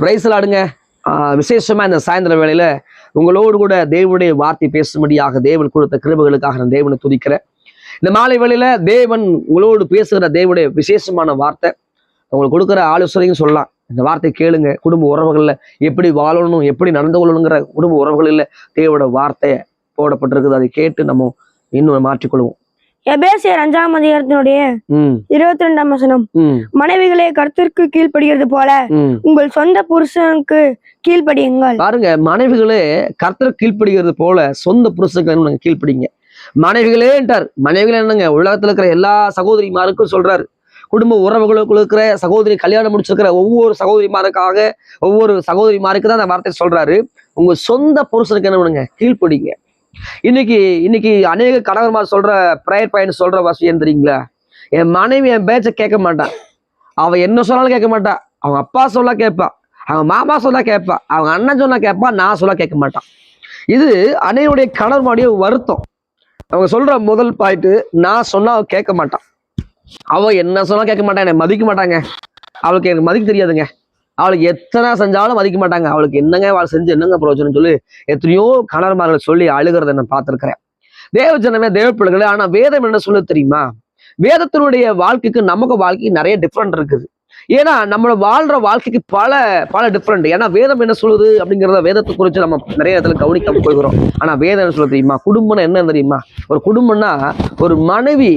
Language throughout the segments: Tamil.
பிரைஸ்லாடுங்க விசேஷமா இந்த சாயந்தர வேளையில உங்களோடு கூட தேவனுடைய வார்த்தை பேசும்படியாக தேவன் கொடுத்த கிருபகளுக்காக நான் தேவனை துதிக்கிறேன். இந்த மாலை வேளையில தேவன் உங்களோடு பேசுகிற தேவனுடைய விசேஷமான வார்த்தை உங்களுக்கு கொடுக்குற ஆலோசனையும் சொல்லலாம். இந்த வார்த்தை கேளுங்க. குடும்ப உறவுகளில் எப்படி வாழணும் எப்படி நடந்து கொள்ளணுங்கிற குடும்ப உறவுகளில் தேவோட வார்த்தை போடப்பட்டிருக்குது. அதை கேட்டு நம்ம இன்னும் மாற்றிக்கொள்வோம். எபேசியர் அஞ்சாம் அதிகாரத்தினுடைய இருபத்தி ரெண்டாம் வசனம். மனைவிகளே கர்த்தருக்கு கீழ்ப்படுகிறது போல உங்கள் சொந்த புருஷனுக்கு கீழ்ப்படியுங்கள். பாருங்க மனைவிகளே கர்த்தர் கீழ்ப்படுகிறது போல சொந்த புருஷனுக்கு கீழ்ப்படிங்க? மனைவிகளேன்ட்டார் மனைவிகள் என்னங்க? உலகத்துல இருக்கிற எல்லா சகோதரிமாருக்கும் சொல்றாரு. குடும்ப உறவுகளுக்குள்ள இருக்கிற சகோதரி கல்யாணம் முடிச்சிருக்கிற ஒவ்வொரு சகோதரிமாருக்காக ஒவ்வொரு சகோதரிமாருக்கு தான் அந்த வார்த்தை சொல்றாரு. உங்க சொந்த புருஷனுக்கு என்ன பண்ணுங்க? கீழ்ப்படிங்க. இன்னைக்கு இன்னைக்கு அநேக கணவர்மார் சொல்ற ப்ரேயர் பையன் சொல்ற விஷயம் தெரியுங்களா? என் மனைவி என் பேச்ச கேட்க மாட்டான் அவன் என்ன சொன்னாலும் கேட்க மாட்டான் அவங்க அப்பா சொல்ல கேட்பான் அவங்க மாமா சொன்னா கேட்பா. அவங்க அண்ணன் சொன்னா கேட்பா. நான் சொல்ல கேட்க மாட்டான் இது அன்னையுடைய கணவனுடைய வருத்தம். அவங்க சொல்ற முதல் பாயிண்ட் நான் சொன்னா அவ கேட்க மாட்டான் அவ என்ன சொன்னா கேட்க மாட்டான் என்னை மதிக்க மாட்டாங்க. அவளுக்கு எனக்கு மதிக்க தெரியாதுங்க. அவளுக்கு எத்தனை செஞ்சாலும் மதிக்க மாட்டாங்க. அவளுக்கு என்னங்க அவள் செஞ்சு என்னங்க பிரயோஜனம் சொல்லி எத்தனையோ கணர்மார்கள் சொல்லி அழுகிறத நான் பார்த்துருக்கிறேன். தேவ ஜனமே தேவ பிள்ளைகளே ஆனா வேதம் என்ன சொல்ல தெரியுமா? வேதத்தினுடைய வாழ்க்கைக்கு நமக்கு வாழ்க்கை நிறைய டிஃப்ரெண்ட் இருக்குது. ஏன்னா நம்மளை வாழ்ற வாழ்க்கைக்கு பல பல டிஃப்ரெண்ட் ஏன்னா வேதம் என்ன சொல்லுது அப்படிங்கிறத வேதத்தை குறித்து நம்ம நிறைய இடத்துல கவனிக்காம போய்கிறோம் ஆனா வேதம் என்ன சொல்ல தெரியுமா? குடும்பம்னா என்ன தெரியுமா? ஒரு குடும்பம்னா ஒரு மனைவி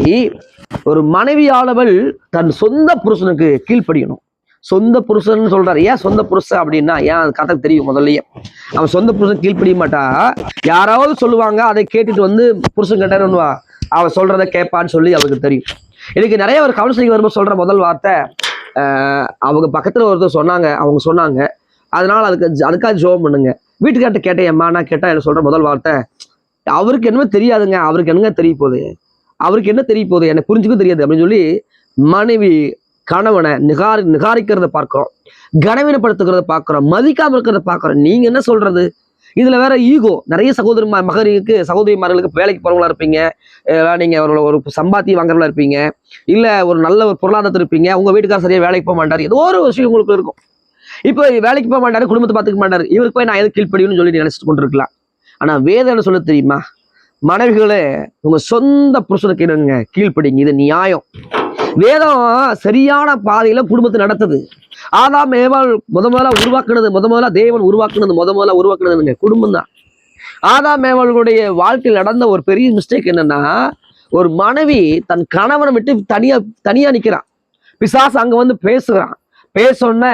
ஒரு மனைவியாளவள் தன் சொந்த புருஷனுக்கு கீழ்ப்படியணும். சொந்த புருஷன் சொல்றாரு. ஏன் சொந்த புருஷன் அப்படின்னா ஏன் அது கதை தெரியும் முதல்லயே? அவன் சொந்த புருஷன் கீழ்ப்படிய மாட்டா. யாராவது சொல்லுவாங்க அதை கேட்டுட்டு வந்து புருஷன் கேட்டாருன்னுவா. அவன் சொல்றத கேட்பான்னு சொல்லி அவளுக்கு தெரியும். இன்னைக்கு நிறைய ஒரு கவுன்சிலிங் வரும்போது சொல்ற முதல் வார்த்தை அவங்க பக்கத்துல ஒருத்தர் சொன்னாங்க அவங்க சொன்னாங்க. அதனால அதுக்கு அதுக்காக ஜோம் பண்ணுங்க. வீட்டுக்கார்ட்ட கேட்டேன் அம்மா நான் கேட்டா என்ன சொல்ற முதல் வார்த்தை? அவருக்கு என்னமோ தெரியாதுங்க அவருக்கு என்னங்க தெரிய போகுது? அவருக்கு என்ன தெரிய போகுது? எனக்கு புரிஞ்சுக்கும் தெரியாது அப்படின்னு சொல்லி மனைவி கணவனை நிகாரி நிகாரிக்கிறத பார்க்குறோம். கனவீனப்படுத்துகிறத பார்க்குறோம். மதிக்காமல் இருக்கிறத பார்க்குறோம். நீங்கள் என்ன சொல்கிறது இதில் வேற ஈகோ நிறைய சகோதரி மகரிக்கு சகோதரிமார்களுக்கு வேலைக்கு போகிறவங்களா இருப்பீங்க. நீங்கள் நீங்க ஒரு ஒரு சம்பாத்தி வாங்குறவங்களா இருப்பீங்க. இல்லை ஒரு நல்ல ஒரு பொருளாதாரத்தில் இருப்பீங்க. உங்கள் வீட்டுக்கார சரியாக வேலைக்கு போக மாட்டார். ஏதோ ஒரு விஷயம் உங்களுக்கு இருக்கும். இப்போ வேலைக்கு போக மாட்டாரு குடும்பத்தை பார்த்துக்க மாட்டாரு. இவருக்கு போய் நான் எது கீழ்ப்படியும்னு சொல்லி நினச்சிட்டு கொண்டிருக்கலாம். ஆனால் வேதம் என்ன சொல்ல தெரியுமா? மனைவிகளே உங்கள் சொந்த புருஷனுக்கு என்னங்க? கீழ்ப்படிங்க. இது நியாயம். வேதம் சரியான பாதையில குடும்பத்தை நடத்துது. ஆதாம் ஏவாள் முத முதல்ல உருவாக்குனது முத முதல்ல தேவன் உருவாக்குனது முத முதல்ல உருவாக்குனதுங்க குடும்பம் தான். ஆதாம் ஏவாளுடைய வாழ்க்கையில் நடந்த ஒரு பெரிய மிஸ்டேக் என்னன்னா ஒரு மனைவி தன் கணவனை விட்டு தனியா தனியா நிக்கிறான் பிசாசு அங்க வந்து பேசுகிறான். பேசொன்ன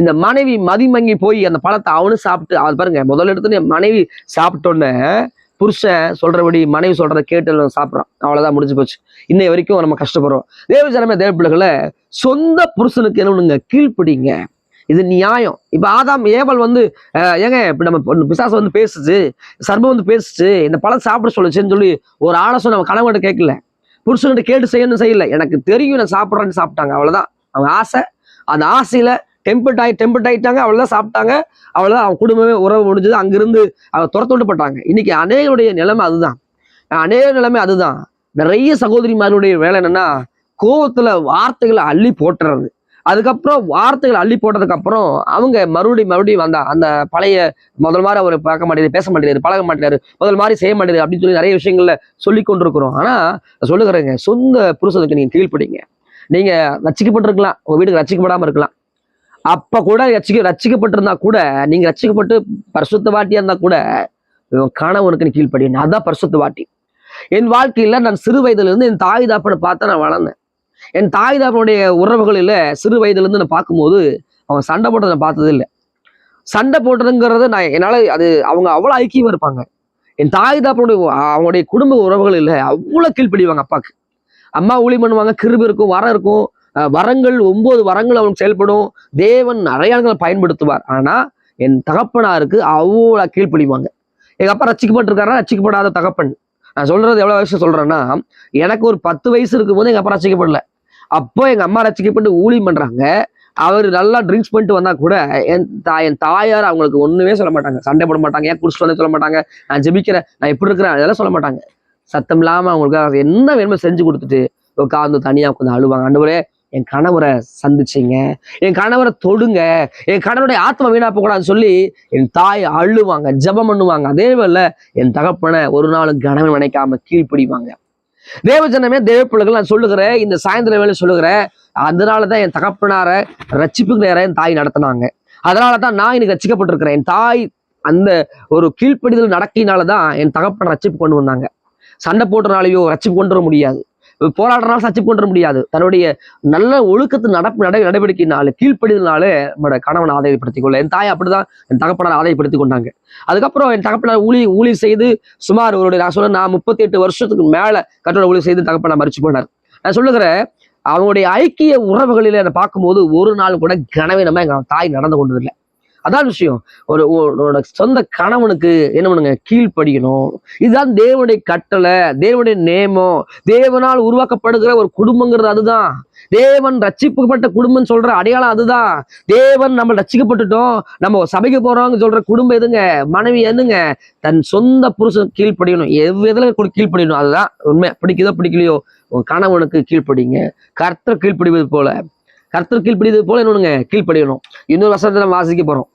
இந்த மனைவி மதிமங்கி போய் அந்த பழத்தை அவனும் சாப்பிட்டு அது பாருங்க முதல்ல எடுத்து மனைவி சாப்பிட்டோன்னே புருஷன் சொல்றபடி மனைவி சொல்றத கேட்டு சாப்பிட்றான். அவ்வளோதான் முடிஞ்சு போச்சு. இன்னை வரைக்கும் நம்ம கஷ்டப்படுறோம். தேவ ஜனமே தேவ பிள்ளைகளை சொந்த புருஷனுக்கு என்ன பண்ணுங்க? கீழ்ப்படிங்க. இது நியாயம். இப்போ ஆதாம் ஏவல் வந்து ஏங்க இப்போ நம்ம பொண்ணு பிசாசு வந்து பேசுச்சு சர்மம் வந்து பேசுச்சு இந்த பழம் சாப்பிட சொல்லுச்சுன்னு சொல்லி ஒரு ஆலோசனை நம்ம கணவன்கிட்ட கேட்கல. புருஷன்கிட்ட கேட்டு செய்யணும்னு செய்யல. எனக்கு தெரியும் நான் சாப்பிட்றேன்னு சாப்பிட்டாங்க. அவ்வளோதான் அவங்க ஆசை. அந்த ஆசையில் டெம்பிள் ஆகி டெம்பிள் ஆகிட்டாங்க அவ்வளோதான் சாப்பிட்டாங்க. அவ்வளோதான் அவன் குடும்பமே உறவு முடிஞ்சது. அங்கிருந்து அவன் துரத்து விட்டுப்பட்டாங்க இன்னைக்கு அநேகருடைய நிலைமை அதுதான். அநேக நிலைமை அதுதான். நிறைய சகோதரிமாருடைய வேலை என்னன்னா கோபத்தில் வார்த்தைகளை அள்ளி போட்டுறது. அதுக்கப்புறம் வார்த்தைகளை அள்ளி போட்டதுக்கப்புறம் அவங்க மறுபடியும் மறுபடியும் வந்தா அந்த பழைய முதல் மாதிரி அவர் பார்க்க மாட்டேங்குது பேச மாட்டேங்குது பழக மாட்டேறாரு முதல் மாதிரி செய்ய மாட்டேங்குது அப்படின்னு சொல்லி நிறைய விஷயங்கள்ல சொல்லி கொண்டிருக்கிறோம் ஆனால் சொல்லுகிறேங்க சொந்த புருஷனுக்கு நீங்கள் கீழ்ப்படிங்க. நீங்கள் ரசிக்கப்பட்டிருக்கலாம். உங்கள் வீட்டுக்கு ரசிக்கப்படாம இருக்கலாம். அப்ப கூட ரச்சிக்க ரச்சிக்கப்பட்டிருந்தா கூட நீங்க ரசிக்கப்பட்டு பரிசுத்த வாட்டியா இருந்தா கூட உன் கணவனுக்கு நீ கீழ்ப்படிங்க அதான் பரிசுத்த வாட்டி. என் வாழ்க்கையில நான் சிறு வயதுல இருந்து என் தாய் தாப்பனை பார்த்து நான் வளர்ந்தேன். என் தாய் தாப்பனுடைய உறவுகளில் சிறு வயதுல இருந்து நான் பார்க்கும்போது அவன் சண்டை போட்டதை நான் பார்த்தது இல்லை சண்டை போட்டதுங்கிறது நான் என்னால் அது அவங்க அவ்வளோ ஐக்கியமாக இருப்பாங்க. என் தாய் தாப்பனுடைய அவங்களுடைய குடும்ப உறவுகள் இல்லை அவ்வளோ கீழ்ப்படிவாங்க அப்பாவுக்கு அம்மா ஊழி பண்ணுவாங்க கிருபி இருக்கும் வரம் இருக்கும். வரங்கள் ஒன்பது வரங்கள் அவனுக்கு செயல்படும். தேவன் அடையாளங்களை பயன்படுத்துவார். ஆனால் என் தகப்பனாருக்கு அவ்வளோ கீழ்ப்படிவாங்க. எங்கள் அப்பா ரசிக்கப்பட்டிருக்காரா? ரசிக்கப்படாத தகப்பன். நான் சொல்றது எவ்வளோ வயசு சொல்கிறேன்னா எனக்கு ஒரு பத்து வயசு இருக்கும்போது எங்கள் அப்பா ரசிக்கப்படல. அப்போ எங்கள் அம்மா ரசிக்கப்பட்டு ஊழியம் பண்ணுறாங்க அவர் நல்லா ட்ரிங்க்ஸ் பண்ணிட்டு வந்தால் கூட என் தாய் என் தாயார் அவங்களுக்கு ஒன்றுமே சொல்ல மாட்டாங்க. சண்டை போட மாட்டாங்க ஏன் குடிச்சிட்டு வந்து சொல்ல மாட்டாங்க. நான் ஜெபிக்கிறேன் நான் எப்படி இருக்கிறேன் அதெல்லாம் சொல்ல மாட்டாங்க. சத்தம் இல்லாமல் அவங்களுக்கு என்ன வேணுமோ செஞ்சு கொடுத்துட்டு உட்காந்து தனியாக உட்காந்து அழுவாங்க. ஆண்டவரே என் கணவரை சந்திச்சிங்க. என் கணவரை தொடுங்க. என் கணவருடைய ஆத்மா வீணா போகக்கூடாதுன்னு சொல்லி என் தாய் அழுவாங்க ஜெபம் பண்ணுவாங்க. அதே வேளை என் தகப்பனை ஒரு நாளும் கணவன் நினைக்காம கீழ்ப்பிடிவாங்க. தேவஜனமே தேவ பிள்ளைகள் நான் சொல்லுகிறேன் இந்த சாயந்தர வேலை சொல்லுகிறேன் அதனால தான் என் தகப்பனார ரட்சிப்புக்கு நேரம் என் தாய் நடத்தினாங்க. அதனால தான் நான் இன்னைக்கு ரசிக்கப்பட்டிருக்கிறேன் என் தாய் அந்த ஒரு கீழ்ப்படிதல் நடக்கினால தான் என் தகப்பனை ரச்சிப்பு கொண்டு வந்தாங்க. சண்டை போடுறனாலையோ ரட்சிப்பு கொண்டு வர முடியாது. போராடுறனால சச்சி கொண்டு வர முடியாது. தன்னுடைய நல்ல ஒழுக்கத்து நடப்பு நட நடவடிக்கையினால கீழ்ப்படிதனால நம்மளோட கணவனை ஆதாயப்படுத்திக் கொள்ள என் தாய் அப்படிதான் என் தகப்பனார் ஆதாயப்படுத்தி கொண்டாங்க. அதுக்கப்புறம் என் தகப்பனார் ஊழி ஊழி செய்து சுமார் அவருடைய நான் சொல்ல நான் முப்பத்தி எட்டு வருஷத்துக்கு மேல கட்டண ஊழி செய்து தகப்பனார் மறிச்சு போனார். நான் சொல்லுகிறேன் அவனுடைய ஐக்கிய உறவுகளில் என்னை பார்க்கும்போது ஒரு நாள் கூட கனவீனமா எங்க தாய் நடந்து கொண்டதில்லை. அதான் விஷயம். ஒரு உன்னோட சொந்த கணவனுக்கு என்ன பண்ணுங்க? கீழ்ப்படியணும். இதுதான் தேவனுடைய கட்டளை தேவனுடைய நேமம் தேவனால் உருவாக்கப்படுகிற ஒரு குடும்பங்கிறது அதுதான். தேவன் ரட்சிக்கப்பட்ட குடும்பம் சொல்ற அடையாளம் அதுதான். தேவன் நம்ம ரட்சிக்கப்பட்டுட்டோம். நம்ம சபைக்கு போறோம்னு சொல்ற குடும்பம் எதுங்க? மனைவி எதுங்க தன் சொந்த புருஷன் கீழ்ப்படியணும். எவ்விதில் கீழ்ப்படியணும்? அதுதான் உண்மை. பிடிக்குதோ பிடிக்கலையோ உன் கணவனுக்கு கீழ்ப்படிங்க. கர்த்தர் கீழ்ப்படிவது போல. கர்த்தர் கீழ்ப்படியது போல என்னொன்னுங்க கீழ்ப்படியணும். இன்னொரு வசனத்தை நம்ம வாசிக்க போறோம்.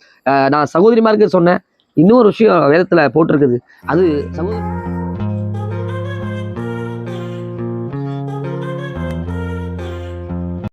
நான் சகோதரிமாருக்கு சொன்னேன். இன்னொரு விஷயம் வேதத்துல போட்டிருக்குது. அது சகோதரி